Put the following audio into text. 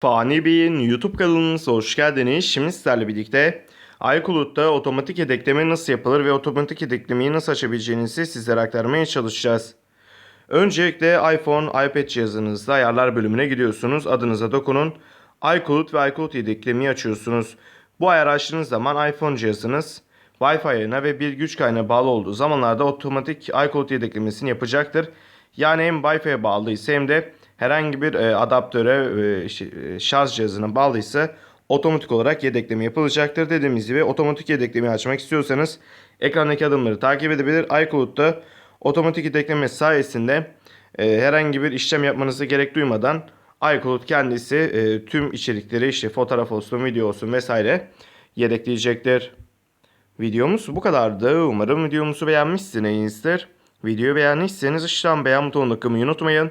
Fani Bey'in YouTube kanalınıza hoş geldiniz. Şimdi sizlerle birlikte iCloud'da otomatik yedekleme nasıl yapılır ve otomatik yedeklemeyi nasıl açabileceğinizi sizlere aktarmaya çalışacağız. Öncelikle iPhone, iPad cihazınızda ayarlar bölümüne gidiyorsunuz. Adınıza dokunun. iCloud ve iCloud yedeklemeyi açıyorsunuz. Bu ayarı açtığınız zaman iPhone cihazınız Wi-Fi ayarına ve bir güç kaynağına bağlı olduğu zamanlarda otomatik iCloud yedeklemesini yapacaktır. Yani hem Wi-Fi'ye bağlıysa hem de herhangi bir e, adaptöre e, e, şarj cihazına bağlıysa otomatik olarak yedekleme yapılacaktır. Dediğimiz gibi otomatik yedeklemeyi açmak istiyorsanız ekrandaki adımları takip edebilir. iCloud'da otomatik yedekleme sayesinde herhangi bir işlem yapmanıza gerek duymadan iCloud kendisi tüm içerikleri işte fotoğraf olsun, video olsun vesaire yedekleyecektir. Videomuz bu kadardı. Umarım videomuzu beğenmişsinizdir. Videoyu beğendiyseniz aşağıdan beğen butonuna tıklamayı unutmayın.